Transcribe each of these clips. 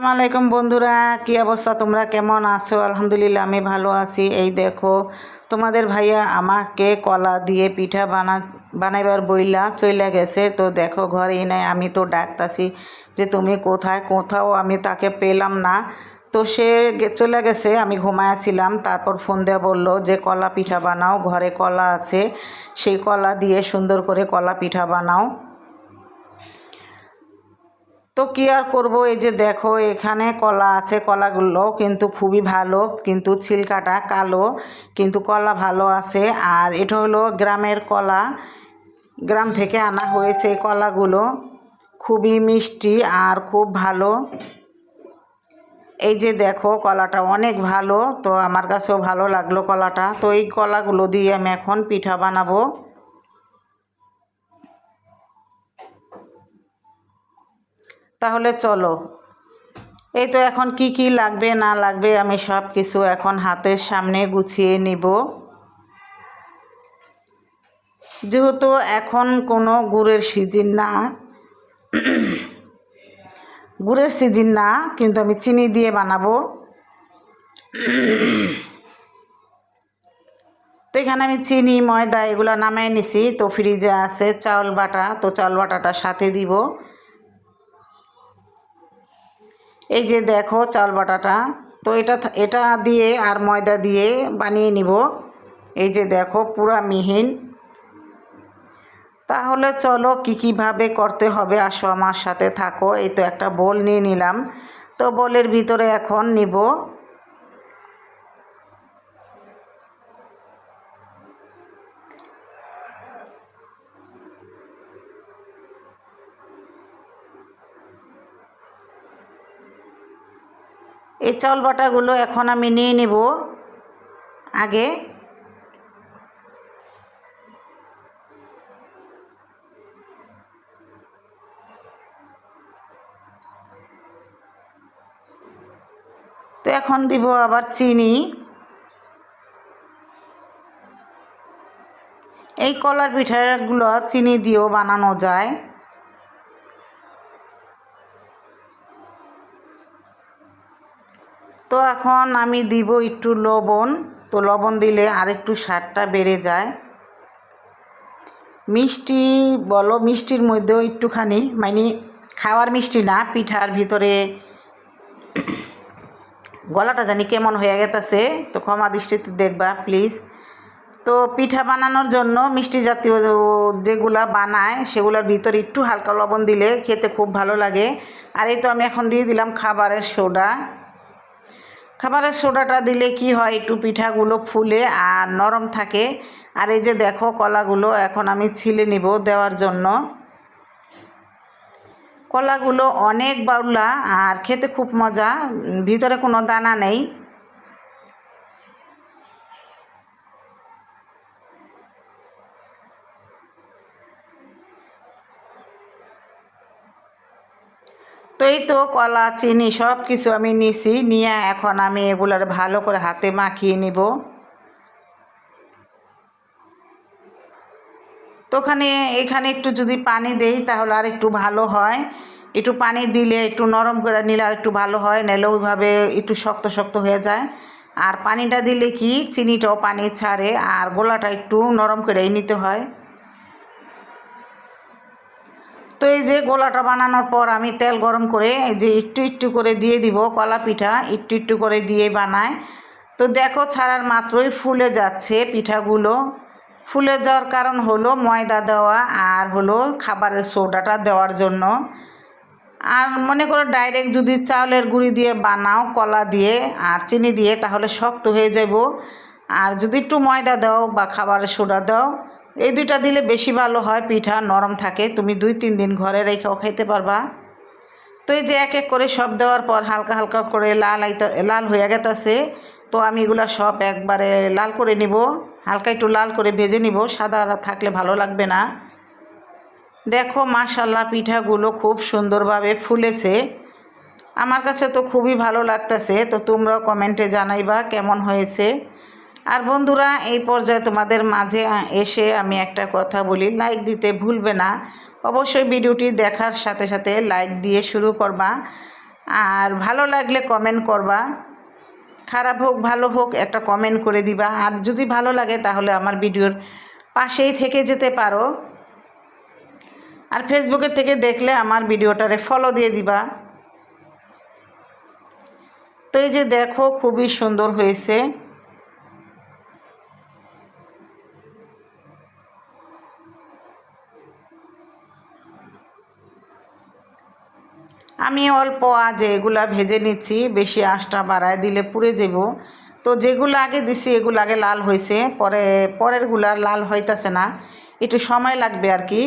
আসসালামু আলাইকুম বন্ধুরা, কি অবস্থা তোমরা? কেমন আছো? আলহামদুলিল্লাহ, আমি ভালো আছি। এই দেখো, তোমাদের ভাইয়া আমাকে কলা দিয়ে পিঠা বানা, বানাইবার বইলা চলে গেছে। তো দেখো ঘরেই নাই, আমি তো ডাকতাছি যে তুমি কোথায়, কোথাও আমি তাকে পেলাম না। তো সে চলে গেছে, আমি ঘুমায়াছিলাম তারপর ফোন দেওয়া বলল যে, কলা পিঠা বানাও, ঘরে কলা আছে। সেই কলা দিয়ে সুন্দর করে কলা পিঠা বানাও। তো কি আর করব? এই যে দেখো, এখানে কলা আছে, কলাগুলো কিন্তু খুবই ভালো, কিন্তু ছিলকাটা কালো, কিন্তু কলা ভালো আছে। আর এটা হলো গ্রামের কলা। গ্রাম থেকে আনা হয়েছে এই কলাগুলো। খুবই মিষ্টি আর খুব ভালো। এই যে দেখো, কলাটা অনেক ভালো। তো আমার কাছেও ভালো লাগল কলাটা। তো এই কলাগুলো দিয়ে আমি এখন পিঠা বানাবো। তাহলে চলো। এই তো এখন কি কি লাগবে, না লাগবে আমি সব কিছু এখন হাতের সামনে গুছিয়ে নিব। যেহেতু এখন কোনো গুড়ের সিজন না, গুড়ের সিজন না, কিন্তু আমি চিনি দিয়ে বানাবো। তো এখানে আমি চিনি, ময়দা এগুলো নামাই নিছি। তো ফ্রিজে আছে চাউল বাটা, তো চাউল বাটাটা সাথে দিব। এই যে দেখো চাল বাটাটা, তো এটা এটা দিয়ে আর ময়দা দিয়ে বানিয়ে নিব। এই যে দেখো পুরা মিহিন। তাহলে চলো কী কীভাবে করতে হবে, আসো আমার সাথে থাকো। এই তো একটা বোল নিয়ে নিলাম। তো বোলের ভিতরে এখন নিব এই চাউল বাটাগুলো এখন আমি নিয়ে নিব আগে। তো এখন দিব আবার চিনি। এই কলার পিঠাগুলো চিনি দিয়েও বানানো যায়। তো এখন আমি দিব একটু লবণ। তো লবণ দিলে আরেকটু স্বাদটা বেড়ে যায়। মিষ্টি বলো, মিষ্টির মধ্যেও একটুখানি মানে খাওয়ার মিষ্টি না, পিঠার ভিতরে গলাটা জানি কেমন হয়ে গেতেছে, তো ক্ষমা দৃষ্টিতে দেখবা প্লিজ তো পিঠা বানানোর জন্য মিষ্টি জাতীয় যেগুলা বানায়, সেগুলোর ভিতরে একটু হালকা লবণ দিলে খেতে খুব ভালো লাগে। আর এই তো আমি এখন দিয়ে দিলাম খাবারের সোডা। খাবারের সোডাটা দিলে কি হয়? একটু পিঠাগুলো ফুলে আর নরম থাকে। আর এই যে দেখো কলাগুলো এখন আমি ছিলে নিব দেওয়ার জন্য। কলাগুলো অনেক বাউলা আর খেতে খুব মজা। ভিতরে কোনো দানা নেই। তো এই তো কলা, চিনি সব কিছু আমি নিছি, নিয়ে এখন আমি এগুলার ভালো করে হাতে মাখিয়ে নিব। তো ওখানে, এখানে একটু যদি পানি দেই তাহলে আর একটু ভালো হয়। একটু পানি দিলে একটু নরম করে নিলে আর একটু ভালো হয়, নাহলে ওইভাবে একটু শক্ত শক্ত হয়ে যায়। আর পানিটা দিলে কি, চিনিটাও পানি ছাড়ে, আর গোলাটা একটু নরম করেই নিতে হয়। তো এই যে গোলাটা বানানোর পর আমি তেল গরম করে এই যে একটু একটু করে দিয়ে দিব কলা পিঠা, একটু একটু করে দিয়ে বানায়। তো দেখো ছাড়ার মাত্রই ফুলে যাচ্ছে পিঠাগুলো। ফুলে যাওয়ার কারণ হলো ময়দা দেওয়া আর হলো খাবারের সোডাটা দেওয়ার জন্য। আর মনে করো ডাইরেক্ট যদি চাউলের গুঁড়ি দিয়ে বানাও, কলা দিয়ে আর চিনি দিয়ে তাহলে শক্ত হয়ে যাব আর যদি একটু ময়দা দাও বা খাবারের সোডা দাও এই দুইটা দিলে বেশি ভালো হয়, পিঠা নরম থাকে। তুমি দুই তিন দিন ঘরে রেখেও খাইতে পারবা। তো এই যে এক এক করে সব দেওয়ার পর হালকা হালকা করে লাল আইতা, লাল হয়ে গেতেছে। তো আমি এগুলো সব একবারে লাল করে নিব। হালকা একটু লাল করে ভেজে নিব। সাদা থাকলে ভালো লাগবে না। দেখো মাশাল্লাহ পিঠাগুলো খুব সুন্দরভাবে ফুলেছে। আমার কাছে তো খুবই ভালো লাগতেছে। তো তোমরাও কমেন্টে জানাইবা কেমন হয়েছে। আর বন্ধুরা, এই পর্যায়ে তোমাদের মাঝে এসে আমি একটা কথা বলি। লাইক দিতে ভুলবে না। অবশ্যই ভিডিওটি দেখার সাথে সাথে লাইক দিয়ে শুরু করবা। আর ভালো লাগলে কমেন্ট করবা। খারাপ হোক, ভালো হোক, একটা কমেন্ট করে দিবা। আর যদি ভালো লাগে, তাহলে আমার ভিডিওর পাশেই থেকে যেতে পারো। আর ফেসবুকের থেকে দেখলে আমার ভিডিওটারে ফলো দিয়ে দিবা। তো এই যে দেখো, খুবই সুন্দর হয়েছে। আমি অল্প আজ এগুলা ভেজে নিচ্ছি, বেশি আঁশটা বাড়ায় দিলে পুড়ে যাব। তো যেগুলো আগে দিছি, এগুলো আগে লাল হয়েছে পরে, পরেরগুলা লাল হইতাছে না, একটু সময় লাগবে আর কি।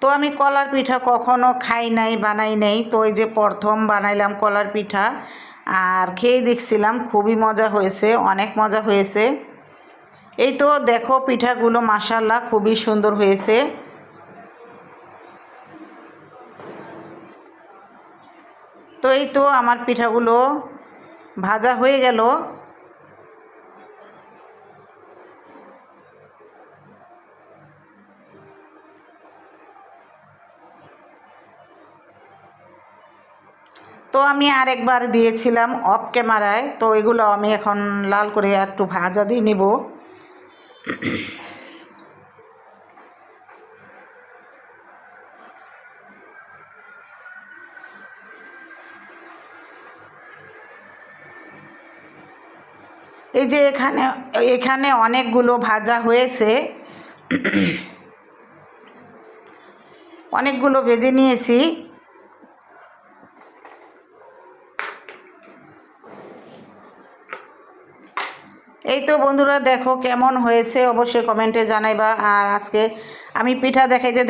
তো আমি কলার পিঠা কখনো খাই নাই, বানাই নাই, তো এই যে প্রথম বানাইলাম কলার পিঠা, আর খেয়ে দেখছিলাম, খুবই মজা হয়েছে, অনেক মজা হয়েছে। এই তো দেখো পিঠাগুলো মাসাল্লাহ খুবই সুন্দর হয়েছে। তো এই তো আমার পিঠাগুলো ভাজা হয়ে গেল। তো আমি আরেকবার দিয়েছিলাম অফ ক্যামেরায়, তো এগুলো আমি এখন লাল করে একটু ভাজা দিয়ে নিব। এই যে এখানে এখানে অনেকগুলো ভাজা হয়েছে। অনেকগুলো ভেজে নিয়েছি। এই তো বন্ধুরা দেখো কেমন হয়েছে অবশ্যই কমেন্টে জানাইবা। আর আজকে আমি পিঠা দেখাইতে